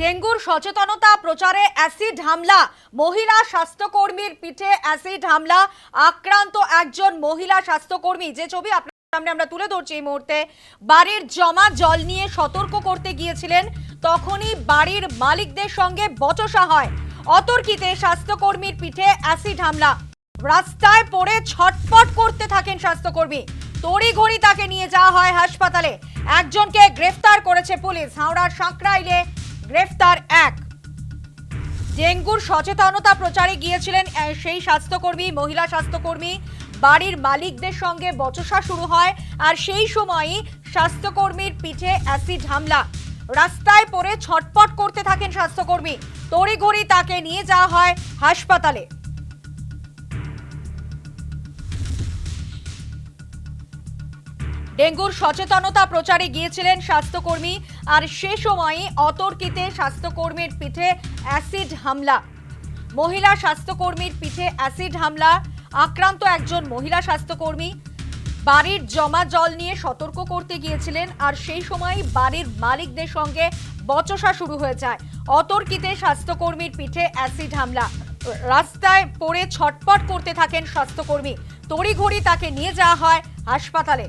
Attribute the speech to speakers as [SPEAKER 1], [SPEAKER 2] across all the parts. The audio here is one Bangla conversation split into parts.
[SPEAKER 1] ডেঙ্গুর সচেতনতা প্রচারে অ্যাসিড হামলা। মহিলা স্বাস্থ্যকর্মীর পিঠে অ্যাসিড হামলা। আক্রান্ত একজন মহিলা স্বাস্থ্যকর্মী। যে ছবি আপনার সামনে আমরা তুলে ধরছি এই মুহূর্তে, বাড়ির জমা জল নিয়ে সতর্ক করতে গিয়েছিলেন, তখনই বাড়ির মালিকদের সঙ্গে বচসা হয়। অতর্কিতে স্বাস্থ্যকর্মীর পিঠে অ্যাসিড হামলা। রাস্তায় পড়ে ছটপট করতে থাকেন স্বাস্থ্যকর্মী। তড়িঘড়ি তাকে নিয়ে যাওয়া হয় হাসপাতালে। একজনকে গ্রেফতার করেছে পুলিশ। হাওড়ার সাঁকরাইলে গ্রেফতার এক। ডেঙ্গুর সচেতনতা প্রচারে গিয়েছিলেন সেই স্বাস্থ্যকর্মী, মহিলা স্বাস্থ্যকর্মী, বাড়ির মালিকদের সঙ্গে বচসা শুরু হয় আর সেই সময়ই স্বাস্থ্যকর্মীর পিঠে অ্যাসিড হামলা। রাস্তায় পড়ে ছটপট করতে থাকেন স্বাস্থ্যকর্মী। তড়িঘড়ি তাকে নিয়ে যাওয়া হয় হাসপাতালে। ডেঙ্গুর সচেতনতা প্রচারে গিয়েছিলেন স্বাস্থ্যকর্মী, আর সে সময়ই অতর্কিতে স্বাস্থ্যকর্মীর পিঠে অ্যাসিড হামলা। মহিলা স্বাস্থ্যকর্মীর পিঠে অ্যাসিড হামলা, আক্রান্ত একজন মহিলা স্বাস্থ্যকর্মী বাড়ির জমা জল নিয়ে সতর্ক করতে গিয়েছিলেন, আর সেই সময়ই বাড়ির মালিকদের সঙ্গে বচসা শুরু হয়ে যায়। অতর্কিতে স্বাস্থ্যকর্মীর পিঠে অ্যাসিড হামলা। রাস্তায় পড়ে ছটপট করতে থাকেন স্বাস্থ্যকর্মী। তড়িঘড়ি তাকে নিয়ে যাওয়া হয় হাসপাতালে।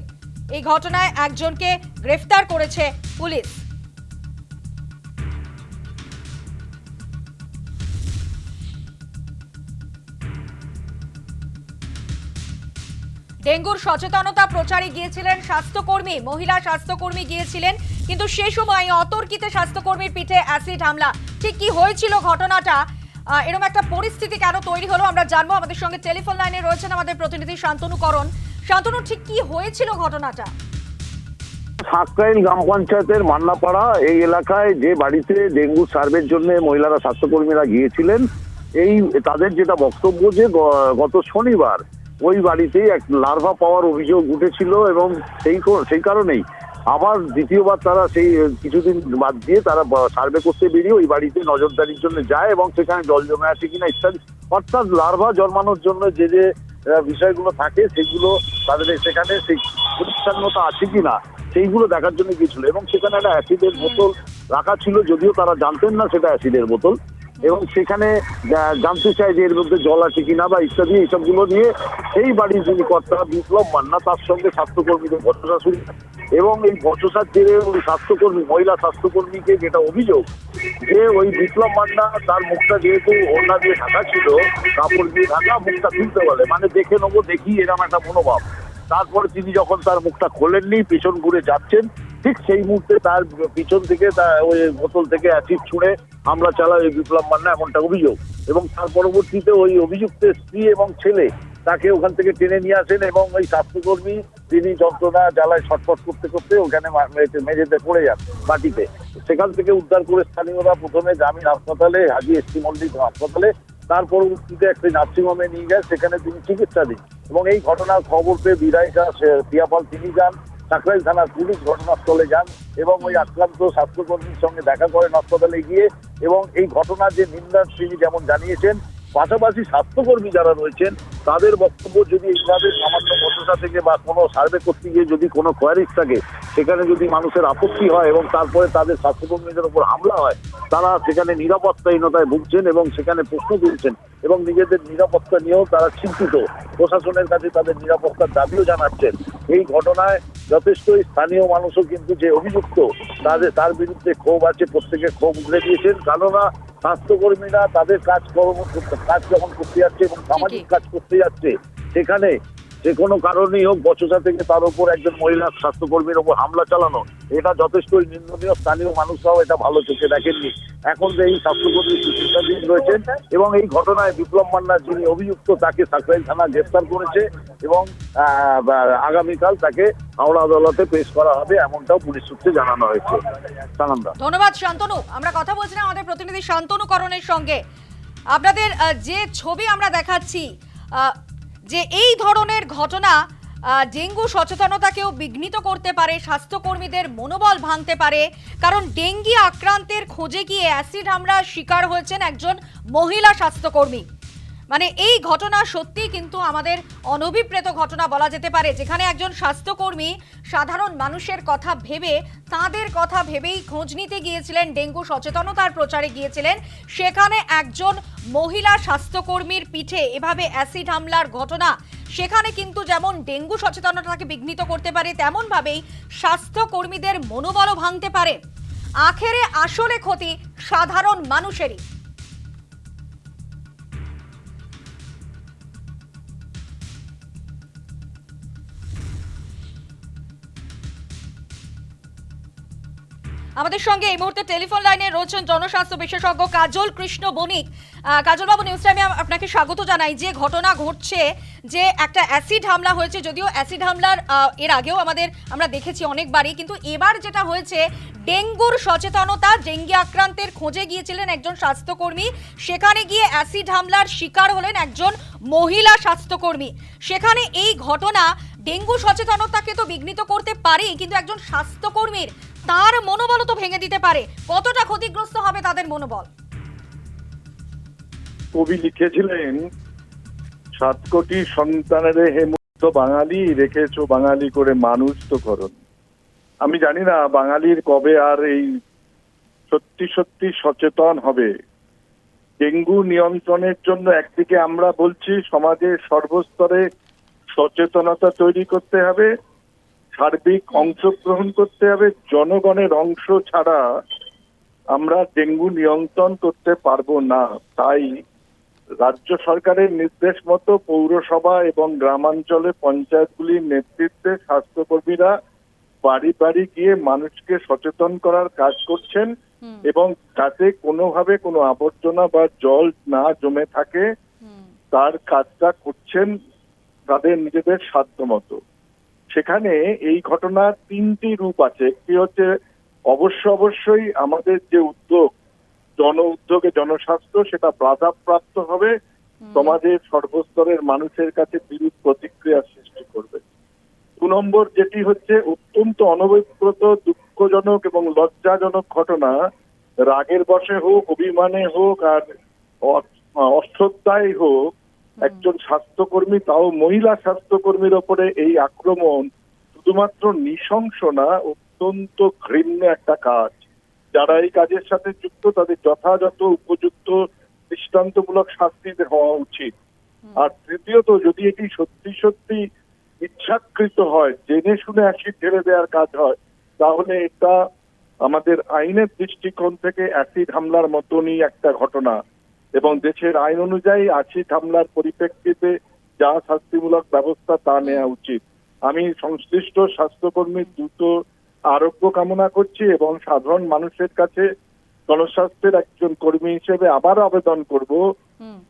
[SPEAKER 1] এই ঘটনায় একজনকে গ্রেফতার করেছে পুলিশ। ডেঙ্গুর সচেতনতা প্রচারে গিয়েছিলেন স্বাস্থ্যকর্মী, মহিলা স্বাস্থ্যকর্মী গিয়েছিলেন, কিন্তু সে সময় অতর্কিতে স্বাস্থ্যকর্মীর পিঠে অ্যাসিড হামলা। ঠিক কি হয়েছিল ঘটনাটা? এরকম একটা পরিস্থিতি কেন তৈরি হলো আমরা জানব। আমাদের সঙ্গে টেলিফোন লাইনে রয়েছেন আমাদের প্রতিনিধি শান্তনু করণ। শান্তনু, ঠিক কি হয়েছিল ঘটনাটা?
[SPEAKER 2] সাকরাইল গ্রাম পঞ্চায়েতের মান্নাপাড়া, এই এলাকায় যে বাড়িতে ডেঙ্গু সার্ভের জন্য মহিলারা স্বাস্থ্যকর্মীরা গিয়েছিলেন, এই তাদের যেটা বক্তব্য যে গত শনিবার ওই বাড়িতেই এক লার্ভা পাওয়ার অভিযোগ উঠেছিল এবং সেই সেই কারণেই আবার দ্বিতীয়বার তারা সেই কিছুদিন বাদ দিয়ে তারা সার্ভে করতে বেরিয়ে ওই বাড়িতে নজরদারির জন্য যায় এবং সেখানে জল জমে আছে কিনা ইত্যাদি। অর্থাৎ লার্ভা জন্মানোর জন্য যে যে বিষয়গুলো থাকে, সেগুলো তাদের সেখানে সেই পরিচ্ছন্নতা আছে কিনা, সেইগুলো দেখার জন্য গিয়েছিল। এবং সেখানে একটা অ্যাসিডের বোতল রাখা ছিল, যদিও তারা জানতেন না সেটা অ্যাসিডের বোতল। এবং সেখানে জানতে চায় যে এর মধ্যে জল আছে কিনা বা ইত্যাদি, এইসবগুলো নিয়ে সেই বাড়ির যিনি কর্তা বিপ্লব মান্না, তার সঙ্গে স্বাস্থ্যকর্মীদের বচসা শুরু এবং এই বচসার জেরে ওই স্বাস্থ্যকর্মী, মহিলা স্বাস্থ্যকর্মীকে যেটা অভিযোগ, যে ওই বিপ্লব মান্না তার মুখটা যেহেতু ওড়না দিয়ে ঢাকা ছিল, কাপড় দিয়ে ঢাকা, মুখটা খুলতে বলে মানে দেখে নেব, দেখি এরকম একটা মনোভাব। তারপরে তিনি যখন তার মুখটা খোলেননি, পিছন ঘুরে যাচ্ছেন, ঠিক সেই মুহূর্তে তার পিছন থেকে তার ওই বোতল থেকে অ্যাসিড ছুঁড়ে হামলা চালায় ওই বিপ্লব মান্না এমনটা অভিযোগ। এবং তার পরবর্তীতে ওই অভিযুক্তের স্ত্রী এবং ছেলে তাকে ওখান থেকে টেনে নিয়ে আসেন এবং ওই স্বাস্থ্যকর্মী তিনি যন্ত্রণা জ্বালায় ছটফট করতে করতে ওখানে মেঝেতে পড়ে যান মাটিতে। সেখান থেকে উদ্ধার করে স্থানীয়রা প্রথমে গ্রামীণ হাসপাতালে, হাজি এস টি হাসপাতালে, তার পরবর্তীতে একটি নার্সিংহোমে নিয়ে যায়, সেখানে তিনি চিকিৎসাধীন। এবং এই ঘটনার খবর পেয়ে বিধায়িকা সে- প্রিয়াপাল তিনি যান। সাকরাইল থানার পুলিশ ঘটনাস্থলে যান এবং ওই আক্রান্ত স্বাস্থ্যকর্মীর সঙ্গে দেখা করেন হাসপাতালে গিয়ে এবং এই ঘটনার যে নিন্দা তিনি যেমন জানিয়েছেন, পাশাপাশি স্বাস্থ্যকর্মী যারা রয়েছেন তাদের বক্তব্য যদি এইভাবে সামান্য বসতা থেকে বা কোনো সার্ভে করতে গিয়ে যদি কোনো কোয়ারিজ থাকে, সেখানে যদি মানুষের আপত্তি হয় এবং তারপরে তাদের স্বাস্থ্যকর্মীদের উপর হামলা হয়, তারা সেখানে নিরাপত্তাহীনতায় ভুগছেন এবং সেখানে প্রশ্ন তুলছেন এবং নিজেদের নিরাপত্তা নিয়েও তারা চিন্তিত। প্রশাসনের কাছে তাদের নিরাপত্তার দাবিও জানাচ্ছেন। এই ঘটনায় যথেষ্টই স্থানীয় মানুষও কিন্তু যে অভিযুক্ত, তাদের, তার বিরুদ্ধে ক্ষোভ আছে, প্রত্যেকে ক্ষোভ উগড়ে দিয়েছেন। কেননা স্বাস্থ্যকর্মীরা তাদের কাজ কর্ম কাজ যখন করতে যাচ্ছে এবং সামাজিক কাজ করতে যাচ্ছে সেখানে যে কোনো কারণেই হোক বচসা থেকে তার উপর একজন মহিলা স্বাস্থ্যকর্মীর উপর হামলা চালানো, এটা যথেষ্টই নিন্দনীয়। স্থানীয় মানুষরাও এটা ভালো চোখে দেখেননি। এখন যে এই স্বাস্থ্যকর্মী রয়েছেন এবং এই ঘটনায় বিপ্লব মান্না যিনি অভিযুক্ত, তাকে সাকরাইল থানা গ্রেফতার করেছে এবং আগামীকাল তাকে হাওড়া আদালতে পেশ করা হবে এমনটাও পুলিশ সূত্রে জানানো হয়েছে।
[SPEAKER 1] ধন্যবাদ, শান্তনু। আমরা কথা বলছিলাম আমাদের প্রতিনিধি শান্তনু করণের সঙ্গে। আপনাদের যে ছবি আমরা দেখাচ্ছি যে এই ধরনের ঘটনা ডেঙ্গু সচেতনতাকেও বিঘ্নিত করতে পারে, স্বাস্থ্যকর্মীদের মনোবল ভাঙতে পারে। কারণ ডেঙ্গি আক্রান্তের খোঁজে গিয়ে অ্যাসিড হামলার শিকার হয়েছেন একজন মহিলা স্বাস্থ্যকর্মী। মানে এই ঘটনা সত্যি কিন্তু আমাদের অনভিপ্রেত ঘটনা বলা যেতে পারে। যেখানে একজন স্বাস্থ্যকর্মী সাধারণ মানুষের কথা ভেবে তাদের কথা ভেবেই খোঁজ নিতে গিয়েছিলেন, ডেঙ্গু সচেতনতার প্রচারে গিয়েছিলেন। সেখানে একজন মহিলা স্বাস্থ্যকর্মীর পিঠে এভাবে অ্যাসিড হামলার ঘটনা, সেখানে কিন্তু যেমন ডেঙ্গু সচেতনতাকে বিঘ্নিত করতে পারে, তেমনভাবেই স্বাস্থ্যকর্মীদের মনোবলও ভাঙতে পারে। আখেরে আসলে ক্ষতি সাধারণ মানুষেরই। আমাদের সঙ্গে এই মুহূর্তে টেলিফোন লাইনে রয়েছেন জনস্বাস্থ্য বিশেষজ্ঞ কাজল কৃষ্ণ বণিক। কাজলবাবু নিউজ টাইমে আপনাকে স্বাগত জানাই। যে ঘটনা ঘটছে, যে একটা অ্যাসিড হামলা হয়েছে, যদিও অ্যাসিড হামলার এর আগেও আমাদের, আমরা দেখেছি অনেকবারই, কিন্তু এবার যেটা হয়েছে, ডেঙ্গুর সচেতনতা, ডেঙ্গি আক্রান্তের খোঁজে গিয়েছিলেন একজন স্বাস্থ্যকর্মী। সেখানে গিয়ে অ্যাসিড হামলার শিকার হলেন একজন মহিলা স্বাস্থ্যকর্মী। সেখানে এই ঘটনা, ডেঙ্গু সচেতনতাকে তো বিঘ্নিত করতে পারেই, কিন্তু একজন স্বাস্থ্যকর্মীর তার মনোবলও তো ভেঙে দিতে পারে। কতটা ক্ষতিগ্রস্ত হবে তাদের মনোবল?
[SPEAKER 3] কবি লিখেছিলেন, সাত কোটি সন্তানের হেমন্ত বাঙালি, রেখেছ বাঙালি করে মানুষ তো করণ। আমি জানি না বাঙালির কবে আর এই সত্যি সত্যি সচেতন হবে। ডেঙ্গু নিয়ন্ত্রণের জন্য একদিকে আমরা বলছি সমাজের সর্বস্তরে সচেতনতা তৈরি করতে হবে সার্বিক অংশগ্রহণ করতে হবে। জনগণের অংশ ছাড়া আমরা ডেঙ্গু নিয়ন্ত্রণ করতে পারব না। তাই রাজ্য সরকারের নির্দেশ মতো পৌরসভা এবং গ্রামাঞ্চলে পঞ্চায়েতগুলির নেতৃত্বে স্বাস্থ্যকর্মীরা বাড়ি বাড়ি গিয়ে মানুষকে সচেতন করার কাজ করছেন এবং যাতে কোনোভাবে কোনো আবর্জনা বা জল না জমে থাকে তার কাজটা করছেন তাদের নিজেদের সাধ্য মতো। সেখানে এই ঘটনার তিনটি রূপ আছে। একটি হচ্ছে অবশ্য অবশ্যই আমাদের যে উদ্যোগ জন উদ্যোগে জনস্বাস্থ্য সেটা বাধাপ্রাপ্ত হবে। সমাজের সর্বস্তরের মানুষের কাছে বিরূপ প্রতিক্রিয়া সৃষ্টি করবে। দু নম্বর যেটি হচ্ছে অত্যন্ত অনভিপ্রত দুঃখজনক এবং লজ্জাজনক ঘটনা। রাগের বশে হোক অভিমানে হোক আর অশ্রদ্ধায় হোক একজন স্বাস্থ্যকর্মী তাও মহিলা স্বাস্থ্যকর্মীর ওপরে এই আক্রমণ শুধুমাত্র নৃশংস না অত্যন্ত ঘৃণ্য একটা কাজ। যারা এই কাজের সাথে যুক্ত তাদের যথাযথ উপযুক্ত দৃষ্টান্তমূলক শাস্তি হওয়া উচিত। আর তৃতীয়ত যদি এটি সত্যি সত্যি ইচ্ছাকৃত হয় জেনে শুনে অ্যাসিড ঢেলে দেওয়ার কাজ হয় তাহলে এটা আমাদের আইনের দৃষ্টিকোণ থেকে অ্যাসিড হামলার মতনই একটা ঘটনা। এবং দেশের আইন অনুযায়ী অ্যাসিড হামলার পরিপ্রেক্ষিতে যা শাস্তিমূলক ব্যবস্থা তা নেওয়া উচিত। আমি সংশ্লিষ্ট স্বাস্থ্যকর্মীর দ্রুত আরোগ্য কামনা করছি এবং সাধারণ মানুষের কাছে জনস্বাস্থ্যের একজন কর্মী হিসেবে আবার আবেদন করব।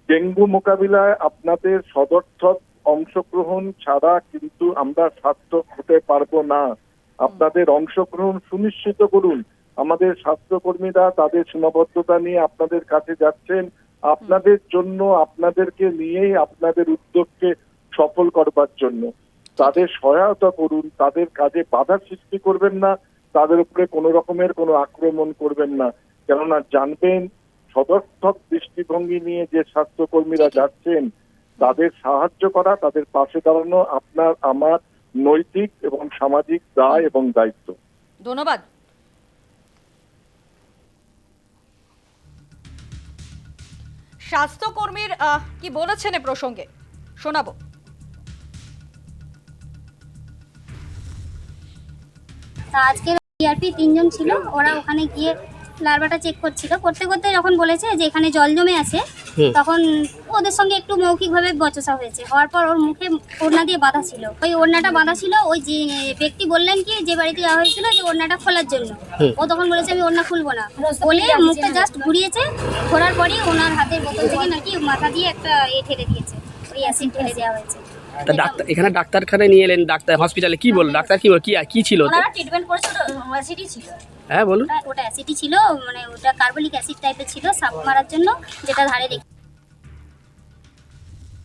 [SPEAKER 3] ডেঙ্গু মোকাবিলায় আপনাদের সদর্থক অংশগ্রহণ ছাড়া কিন্তু আমরা সার্থক হতে পারব না। আপনাদের অংশগ্রহণ সুনিশ্চিত করুন। আমাদের স্বাস্থ্যকর্মীরা তাদের সীমাবদ্ধতা নিয়ে আপনাদের কাছে যাচ্ছেন। আপনাদের জন্য, আপনাদেরকে নিয়েই, আপনাদের উদ্যোগকে সফল করবার জন্য। তাদের সহায়তা করুন, তাদের কাজে বাধা সৃষ্টি করবেন না, তাদের উপরে কোনো রকমের কোনো আক্রমণ করবেন না। কেননা জানবেন, সদর্থক দৃষ্টিভঙ্গি নিয়ে যে স্বাস্থ্যকর্মীরা যাচ্ছেন, তাদের সাহায্য করা, তাদের পাশে দাঁড়ানো আপনার, আমার নৈতিক এবং সামাজিক দায় এবং দায়িত্ব।
[SPEAKER 1] ধন্যবাদ। স্বাস্থ্যকর্মীর কি বলেছেন এ প্রসঙ্গে? শোনাবো।
[SPEAKER 4] আজকে টিআরপি তিনজন ছিল। ওরা ওখানে গিয়ে লার্ভাটা চেক করছিল। করতে করতে যখন বলেছে যে এখানে জল জমে আছে তখন ওদের সঙ্গে একটু মৌখিকভাবে বচসা হয়েছে। হওয়ার পর ওর মুখে ওড়না দিয়ে বাঁধা ছিল। ওই ওড়নাটা বাঁধা ছিল ওই যে ব্যক্তি বললেন কি যে বাড়িতে যাওয়া হয়েছিল যে ওড়নাটা খোলার জন্য। ও তখন বলেছে আমি ওড়না খুলবো না। বলে মুখটা জাস্ট ঘুরিয়েছে ঘোরার পরই ওনার হাতের বোতল থেকে নাকি মাথা দিয়ে একটা এ ঠেলে দিয়েছে। ওই অ্যাসিড ঠেলে দেওয়া হয়েছে।
[SPEAKER 5] তা ডাক্তার এখানে ডাক্তারখানায় নিয়ে এলেন ডাক্তার হসপিটালে কি বলল? ডাক্তার কি বল কি কি ছিল?
[SPEAKER 4] ট্রিটমেন্ট করেছিল অ্যাসিডই ছিল।
[SPEAKER 5] হ্যাঁ বলুন।
[SPEAKER 4] ওটা ওটা অ্যাসিডই ছিল মানে ওটা কার্বলিক অ্যাসিড টাইপের ছিল সাপ মারার জন্য যেটা ধারে রেখে